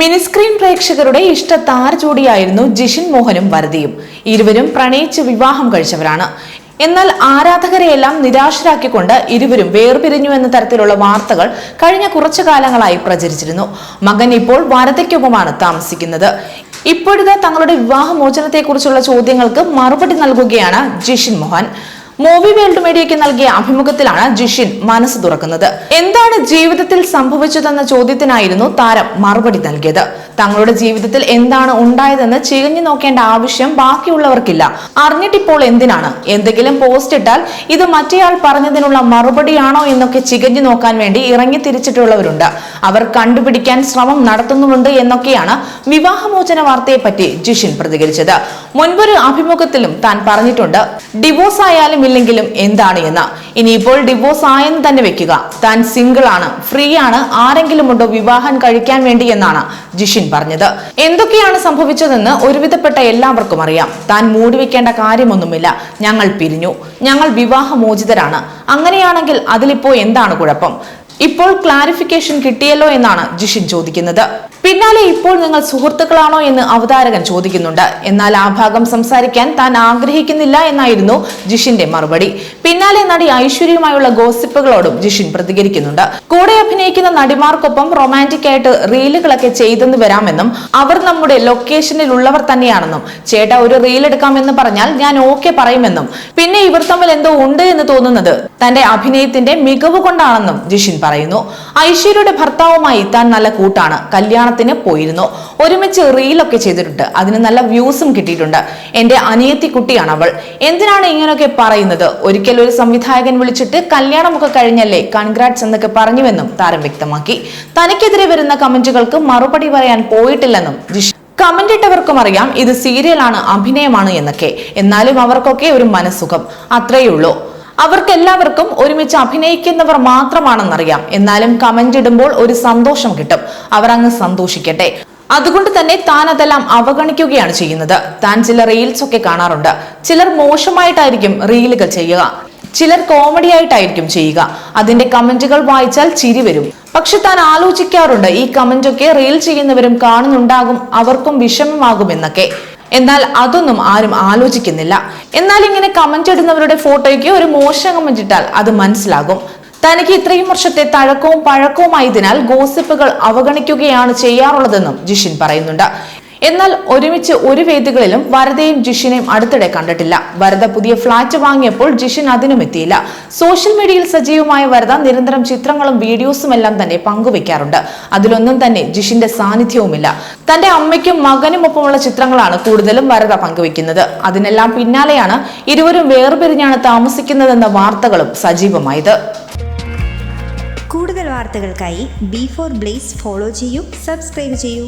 Mini screen പ്രേക്ഷകരുടെ ഇഷ്ട താര ജോഡിയായിരുന്നു ജിഷിൻ മോഹനും വരതിയും. ഇരുവരും പ്രണയിച്ച് വിവാഹം കഴിച്ചവരാണ്. എന്നാൽ ആരാധകരെയെല്ലാം നിരാശരാക്കിക്കൊണ്ട് ഇരുവരും വേർപിരിഞ്ഞു എന്ന തരത്തിലുള്ള വാർത്തകൾ കഴിഞ്ഞ കുറച്ചു കാലങ്ങളായി പ്രചരിച്ചിരുന്നു. മകൻ ഇപ്പോൾ വരതയ്ക്കൊപ്പമാണ് താമസിക്കുന്നത്. ഇപ്പോഴത്തെ തങ്ങളുടെ വിവാഹമോചനത്തെക്കുറിച്ചുള്ള ചോദ്യങ്ങൾക്ക് മറുപടി നൽകുകയാണ് ജിഷിൻ മോഹൻ. മൂവി വേൾഡ് മീഡിയയ്ക്ക് നൽകിയ അഭിമുഖത്തിലാണ് ജിഷിൻ മനസ്സ് തുറക്കുന്നത്. എന്താണ് ജീവിതത്തിൽ സംഭവിച്ചതെന്ന ചോദ്യത്തിനായിരുന്നു താരം മറുപടി നൽകിയത്. തങ്ങളുടെ ജീവിതത്തിൽ എന്താണ് ഉണ്ടായതെന്ന് ചികഞ്ഞു നോക്കേണ്ട ആവശ്യം ബാക്കിയുള്ളവർക്കില്ല. അറിഞ്ഞിട്ടിപ്പോൾ എന്തിനാണ്? എന്തെങ്കിലും പോസ്റ്റ് ഇട്ടാൽ ഇത് മറ്റേയാൾ പറഞ്ഞതിനുള്ള മറുപടിയാണോ എന്നൊക്കെ ചികഞ്ഞു നോക്കാൻ വേണ്ടി ഇറങ്ങി തിരിച്ചിട്ടുള്ളവരുണ്ട്. അവർ കണ്ടുപിടിക്കാൻ ശ്രമം നടത്തുന്നുമുണ്ട് എന്നൊക്കെയാണ് വിവാഹമോചന വാർത്തയെ പറ്റി ജിഷിൻ പ്രതികരിച്ചത്. മുൻപൊരു അഭിമുഖത്തിലും താൻ പറഞ്ഞിട്ടുണ്ട് ഡിവോഴ്സ് ആയാലും ഇല്ലെങ്കിലും എന്താണ് എന്ന്. ഇനിയിപ്പോൾ ഡിവോഴ്സ് ആയെന്ന് തന്നെ വെക്കുക. താൻ സിംഗിൾ ആണ് ഫ്രീ ആണ് ആരെങ്കിലും ഉണ്ടോ വിവാഹം കഴിക്കാൻ വേണ്ടി എന്നാണ് ജിഷിൻ പറഞ്ഞത്. എന്തൊക്കെയാണ് സംഭവിച്ചതെന്ന് ഒരുവിധപ്പെട്ട എല്ലാവർക്കും അറിയാം. താൻ മൂടിവെക്കേണ്ട കാര്യമൊന്നുമില്ല. ഞങ്ങൾ പിരിഞ്ഞു. ഞങ്ങൾ വിവാഹമോചിതരാണ്. അങ്ങനെയാണെങ്കിൽ അതിലിപ്പോ എന്താണ് കുഴപ്പം? ഇപ്പോൾ ക്ലാരിഫിക്കേഷൻ കിട്ടിയല്ലോ എന്നാണ് ജിഷിൻ ചോദിക്കുന്നത്. പിന്നാലെ ഇപ്പോൾ നിങ്ങൾ സുഹൃത്തുക്കളാണോ എന്ന് അവതാരകൻ ചോദിക്കുന്നുണ്ട്. എന്നാൽ ആ ഭാഗം സംസാരിക്കാൻ താൻ ആഗ്രഹിക്കുന്നില്ല എന്നായിരുന്നു ജിഷിന്റെ മറുപടി. പിന്നാലെ നടി ഐശ്വര്യയുമായുള്ള ഗോസിപ്പുകളോടും ജിഷിൻ പ്രതികരിക്കുന്നുണ്ട്. കൂടെ അഭിനയിക്കുന്ന നടിമാർക്കൊപ്പം റൊമാന്റിക് ആയിട്ട് റീലുകളൊക്കെ ചെയ്തെന്ന് വരാമെന്നും അവർ നമ്മുടെ ലൊക്കേഷനിൽ ഉള്ളവർ തന്നെയാണെന്നും ചേട്ടാ ഒരു റീൽ എടുക്കാമെന്ന് പറഞ്ഞാൽ ഞാൻ ഓക്കെ പറയുമെന്നും. പിന്നെ ഇവർ തമ്മിൽ എന്തോ ഉണ്ട് എന്ന് തോന്നുന്നത് തന്റെ അഭിനയത്തിന്റെ മികവ് കൊണ്ടാണെന്നും ജിഷിൻ പറയുന്നു. ഐശ്വര്യയുടെ ഭർത്താവുമായി താൻ നല്ല കൂട്ടാണ്. കല്യാണത്തിന് പോയിരുന്നു. ഒരുമിച്ച് റീലൊക്കെ ചെയ്തിട്ടുണ്ട്. അതിന് നല്ല വ്യൂസും കിട്ടിയിട്ടുണ്ട്. എന്റെ അനിയത്തി കുട്ടിയാണ് അവൾ. എന്തിനാണ് ഇങ്ങനെയൊക്കെ പറയുന്നത്? ഒരിക്കലും ഒരു സംവിധായകൻ വിളിച്ചിട്ട് കല്യാണമൊക്കെ കഴിഞ്ഞല്ലേ? കൺഗ്രാറ്റ്സ് എന്നൊക്കെ പറഞ്ഞുവെന്നും താരം വ്യക്തമാക്കി. തനിക്കെതിരെ വരുന്ന കമന്റുകൾക്ക് മറുപടി പറയാൻ പോയിട്ടില്ലെന്നും കമന്റ് ഇട്ടവർക്കും അറിയാം ഇത് സീരിയലാണ് അഭിനയമാണ് എന്നൊക്കെ. എന്നാലും അവർക്കൊക്കെ ഒരു മനസ്സുഖം. അത്രയേ ഉള്ളൂ അവർക്കെല്ലാവർക്കും ഒരുമിച്ച് അഭിനയിക്കുന്നവർ മാത്രമാണെന്നറിയാം. എന്നാലും കമന്റ് ഇടുമ്പോൾ ഒരു സന്തോഷം കിട്ടും. അവർ അങ്ങ് സന്തോഷിക്കട്ടെ. അതുകൊണ്ട് തന്നെ താൻ അതെല്ലാം അവഗണിക്കുകയാണ് ചെയ്യുന്നത്. താൻ ചില റീൽസ് ഒക്കെ കാണാറുണ്ട്. ചിലർ മോശമായിട്ടായിരിക്കും റീലുകൾ ചെയ്യുക. ചിലർ കോമഡി ആയിട്ടായിരിക്കും ചെയ്യുക. അതിന്റെ കമന്റുകൾ വായിച്ചാൽ ചിരി വരും. പക്ഷെ താൻ ആലോചിക്കാറുണ്ട് ഈ കമന്റൊക്കെ റീൽ ചെയ്യുന്നവരും കാണുന്നുണ്ടാകും അവർക്കും വിഷമമാകുമെന്നൊക്കെ. എന്നാൽ അതൊന്നും ആരും ആലോചിക്കുന്നില്ല. എന്നാൽ ഇങ്ങനെ കമന്റ് ഇടുന്നവരുടെ ഫോട്ടോയ്ക്ക് ഒരു മോശം കമന്റ് ഇട്ടാൽ അത് മനസ്സിലാകും. തനിക്ക് ഇത്രയും വർഷത്തെ തഴക്കവും പഴക്കവുമായതിനാൽ ഗോസിപ്പുകൾ അവഗണിക്കുകയാണ് ചെയ്യാറുള്ളതെന്നും ജിഷിൻ പറയുന്നുണ്ട്. എന്നാൽ ഒരുമിച്ച് ഒരു വേദികളിലും വരദയും ജിഷിനെയും അടുത്തിടെ കണ്ടിട്ടില്ല. വരദ പുതിയ ഫ്ളാറ്റ് വാങ്ങിയപ്പോൾ ജിഷിൻ അതിനും എത്തിയില്ല. സോഷ്യൽ മീഡിയയിൽ സജീവമായ വരദ നിരന്തരം ചിത്രങ്ങളും വീഡിയോസും എല്ലാം തന്നെ പങ്കുവെക്കാറുണ്ട്. അതിലൊന്നും തന്നെ ജിഷിന്റെ സാന്നിധ്യവുമില്ല. തന്റെ അമ്മയ്ക്കും മകനും ഒപ്പമുള്ള ചിത്രങ്ങളാണ് കൂടുതലും വരദ പങ്കുവെക്കുന്നത്. അതിനെല്ലാം പിന്നാലെയാണ് ഇരുവരും വേർപിരിഞ്ഞാണ് താമസിക്കുന്നതെന്ന വാർത്തകളും സജീവമായത്. കൂടുതൽ വാർത്തകൾക്കായി ബി ഫോർ ബ്ലേസ് ഫോളോ ചെയ്യൂ സബ്സ്ക്രൈബ് ചെയ്യൂ.